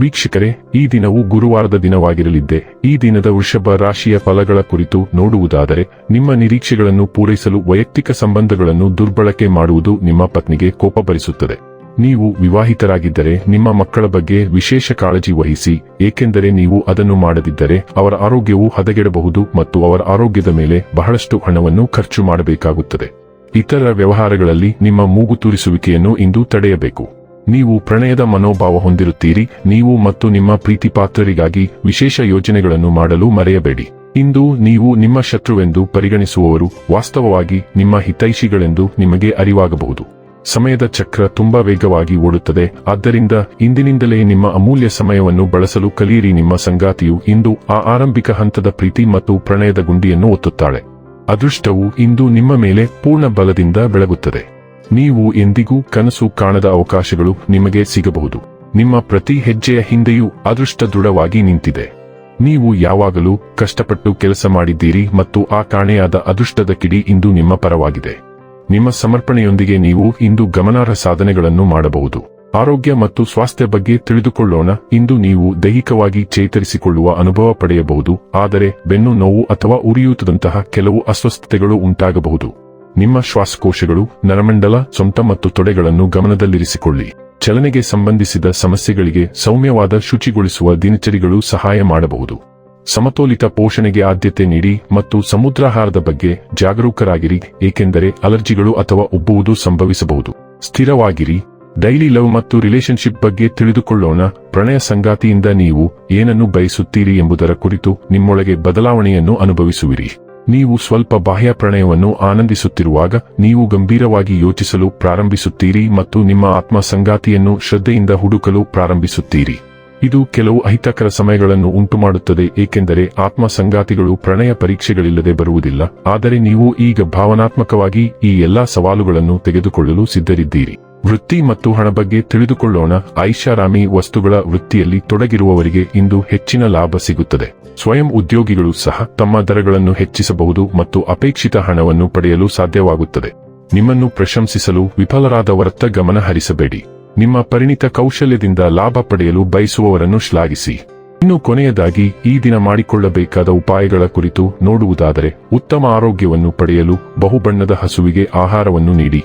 ವೀಕ್ಷಕರೇ, ಈ ದಿನವು ಗುರುವಾರದ ದಿನವಾಗಿರಲಿದ್ದೆ, ಈ ದಿನದ ವೃಷಭ ರಾಶಿಯ ಫಲಗಳ ಕುರಿತು ನೋಡುವುದಾದರೆ, ನಿಮ್ಮ ನಿರೀಕ್ಷೆಗಳನ್ನು ಪೂರೈಸಲು ವೈಯಕ್ತಿಕ ಸಂಬಂಧಗಳನ್ನು ದುರ್ಬಳಕೆ ಮಾಡುವುದು ನಿಮ್ಮ ಪತ್ನಿಗೆ ಕೋಪ ಬರಿಸುತ್ತದೆ ನೀವು ವಿವಾಹಿತರಾಗಿದ್ದರೆ, ನಿಮ್ಮ ಮಕ್ಕಳ ಬಗ್ಗೆ ವಿಶೇಷ ಕಾಳಜಿ ವಹಿಸಿ, ಏಕೆಂದರೆ ನೀವು ಅದನ್ನು ಮಾಡದಿದ್ದರೆ, ಅವರ ಆರೋಗ್ಯವು ಹದಗೆಡಬಹುದು ಮತ್ತು ಅವರ ಆರೋಗ್ಯದ ಮೇಲೆ ಬಹಳಷ್ಟು ಹಣವನ್ನು ಖರ್ಚು ಮಾಡಬೇಕಾಗುತ್ತದೆ. ಇತರ ವ್ಯವಹಾರಗಳಲ್ಲಿ ನಿಮ್ಮ ಮೂಗು ತೂರಿಸುವಿಕೆಯನ್ನು ಇಂದು ತಡೆಯಬೇಕು. ನೀವು ಪ್ರಣಯದ ಮನೋಭಾವ ಹೊಂದಿರುತ್ತೀರಿ, ನೀವು ಮತ್ತು ನಿಮ್ಮ ಪ್ರೀತಿಪಾತ್ರರಿಗಾಗಿ ವಿಶೇಷ ಯೋಜನೆಗಳನ್ನು ಮಾಡಲು ಮರೆಯಬೇಡಿ. ಇಂದು ನೀವು ನಿಮ್ಮ ಶತ್ರುವೆಂದು ಪರಿಗಣಿಸುವವರು ವಾಸ್ತವವಾಗಿ ನಿಮ್ಮ ಹಿತೈಷಿಗಳೆಂದು ನಿಮಗೆ ಅರಿವಾಗಬಹುದು. ಸಮಯದ ಚಕ್ರ ತುಂಬಾ ವೇಗವಾಗಿ ಓಡುತ್ತದೆ, ಆದ್ದರಿಂದ ಇಂದಿನಿಂದಲೇ ನಿಮ್ಮ ಅಮೂಲ್ಯ ಸಮಯವನ್ನು ಬಳಸಲು ಕಲಿಯಿರಿ. ನಿಮ್ಮ ಸಂಗಾತಿಯು ಇಂದು ಆ ಆರಂಭಿಕ ಹಂತದ ಪ್ರೀತಿ ಮತ್ತು ಪ್ರಣಯದ ಗುಂಡಿಯನ್ನು ಒತ್ತುತ್ತಾಳೆ. ಅದೃಷ್ಟವು ಇಂದು ನಿಮ್ಮ ಮೇಲೆ ಪೂರ್ಣ ಬಲದಿಂದ ಬೆಳಗುತ್ತದೆ. ನೀವು ಎಂದಿಗೂ ಕನಸು ಕಾಣದ ಅವಕಾಶಗಳು ನಿಮಗೆ ಸಿಗಬಹುದು. ನಿಮ್ಮ ಪ್ರತಿ ಹೆಜ್ಜೆಯ ಹಿಂದೆಯೂ ಅದೃಷ್ಟ ದೃಢವಾಗಿ ನಿಂತಿದೆ. ನೀವು ಯಾವಾಗಲೂ ಕಷ್ಟಪಟ್ಟು ಕೆಲಸ ಮಾಡಿದ್ದೀರಿ ಮತ್ತು ಆ ಕಾಣೆಯಾದ ಅದೃಷ್ಟದ ಕಿಡಿ ಇಂದು ನಿಮ್ಮ ಪರವಾಗಿದೆ. ನಿಮ್ಮ ಸಮರ್ಪಣೆಯೊಂದಿಗೆ ನೀವು ಇಂದು ಗಮನಾರ್ಹ ಸಾಧನೆಗಳನ್ನು ಮಾಡಬಹುದು. ಆರೋಗ್ಯ ಮತ್ತು ಸ್ವಾಸ್ಥ್ಯ ಬಗ್ಗೆ ತಿಳಿದುಕೊಳ್ಳೋಣ. ಇಂದು ನೀವು ದೈಹಿಕವಾಗಿ ಚೇತರಿಸಿಕೊಳ್ಳುವ ಅನುಭವ ಪಡೆಯಬಹುದು, ಆದರೆ ಬೆನ್ನು ನೋವು ಅಥವಾ ಉರಿಯೂತದಂತಹ ಕೆಲವು ಅಸ್ವಸ್ಥತೆಗಳು ಉಂಟಾಗಬಹುದು. ನಿಮ್ಮ ಶ್ವಾಸಕೋಶಗಳು, ನರಮಂಡಲ, ಸೊಂಟ ಮತ್ತು ತೊಡೆಗಳನ್ನು ಗಮನದಲ್ಲಿರಿಸಿಕೊಳ್ಳಿ. ಚಲನೆಗೆ ಸಂಬಂಧಿಸಿದ ಸಮಸ್ಯೆಗಳಿಗೆ ಸೌಮ್ಯವಾದ ಶುಚಿಗೊಳಿಸುವ ದಿನಚರಿಗಳು ಸಹಾಯ ಮಾಡಬಹುದು. ಸಮತೋಲಿತ ಪೋಷಣೆಗೆ ಆದ್ಯತೆ ನೀಡಿ ಮತ್ತು ಸಮುದ್ರಾಹಾರದ ಬಗ್ಗೆ ಜಾಗರೂಕರಾಗಿರಿ, ಏಕೆಂದರೆ ಅಲರ್ಜಿಗಳು ಅಥವಾ ಉಬ್ಬುವುದು ಸಂಭವಿಸಬಹುದು. ಸ್ಥಿರವಾಗಿರಿ. ಡೈಲಿ ಲವ್ ಮತ್ತು ರಿಲೇಶನ್ಶಿಪ್ ಬಗ್ಗೆ ತಿಳಿದುಕೊಳ್ಳೋಣ. ಪ್ರಣಯ ಸಂಗಾತಿಯಿಂದ ನೀವು ಏನನ್ನು ಬಯಸುತ್ತೀರಿ ಎಂಬುದರ ಕುರಿತು ನಿಮ್ಮೊಳಗೆ ಬದಲಾವಣೆಯನ್ನು ಅನುಭವಿಸುವಿರಿ. ನೀವು ಸ್ವಲ್ಪ ಬಾಹ್ಯ ಪ್ರಣಯವನ್ನು ಆನಂದಿಸುತ್ತಿರುವಾಗ ನೀವು ಗಂಭೀರವಾಗಿ ಯೋಚಿಸಲು ಪ್ರಾರಂಭಿಸುತ್ತೀರಿ ಮತ್ತು ನಿಮ್ಮ ಆತ್ಮ ಸಂಗಾತಿಯನ್ನು ಶ್ರದ್ಧೆಯಿಂದ ಹುಡುಕಲು ಪ್ರಾರಂಭಿಸುತ್ತೀರಿ. ಇದು ಕೆಲವು ಅಹಿತಕರ ಸಮಯಗಳನ್ನು ಉಂಟುಮಾಡುತ್ತದೆ, ಏಕೆಂದರೆ ಆತ್ಮ ಸಂಗಾತಿಗಳು ಪ್ರಣಯ ಪರೀಕ್ಷೆಗಳಿಲ್ಲದೆ ಬರುವುದಿಲ್ಲ, ಆದರೆ ನೀವು ಈಗ ಭಾವನಾತ್ಮಕವಾಗಿ ಈ ಎಲ್ಲಾ ಸವಾಲುಗಳನ್ನು ತೆಗೆದುಕೊಳ್ಳಲು ಸಿದ್ಧರಿದ್ದೀರಿ. ವೃತ್ತಿ ಮತ್ತು ಹಣ ಬಗ್ಗೆ ತಿಳಿದುಕೊಳ್ಳೋಣ. ಐಷಾರಾಮಿ ವಸ್ತುಗಳ ವೃತ್ತಿಯಲ್ಲಿ ತೊಡಗಿರುವವರಿಗೆ ಇಂದು ಹೆಚ್ಚಿನ ಲಾಭ ಸಿಗುತ್ತದೆ. ಸ್ವಯಂ ಉದ್ಯೋಗಿಗಳು ಸಹ ತಮ್ಮ ದರಗಳನ್ನು ಹೆಚ್ಚಿಸಬಹುದು ಮತ್ತು ಅಪೇಕ್ಷಿತ ಹಣವನ್ನು ಪಡೆಯಲು ಸಾಧ್ಯವಾಗುತ್ತದೆ. ನಿಮ್ಮನ್ನು ಪ್ರಶಂಸಿಸಲು ವಿಫಲರಾದವರತ್ತ ಗಮನ ಹರಿಸಬೇಡಿ. ನಿಮ್ಮ ಪರಿಣಿತ ಕೌಶಲ್ಯದಿಂದ ಲಾಭ ಪಡೆಯಲು ಬಯಸುವವರನ್ನು ಶ್ಲಾಘಿಸಿ. ಇನ್ನು ಕೊನೆಯದಾಗಿ, ಈ ದಿನ ಮಾಡಿಕೊಳ್ಳಬೇಕಾದ ಉಪಾಯಗಳ ಕುರಿತು ನೋಡುವುದಾದರೆ ಉತ್ತಮ ಆರೋಗ್ಯವನ್ನು ಪಡೆಯಲು ಬಹುಬಣ್ಣದ ಹಸುವಿಗೆ ಆಹಾರವನ್ನು ನೀಡಿ.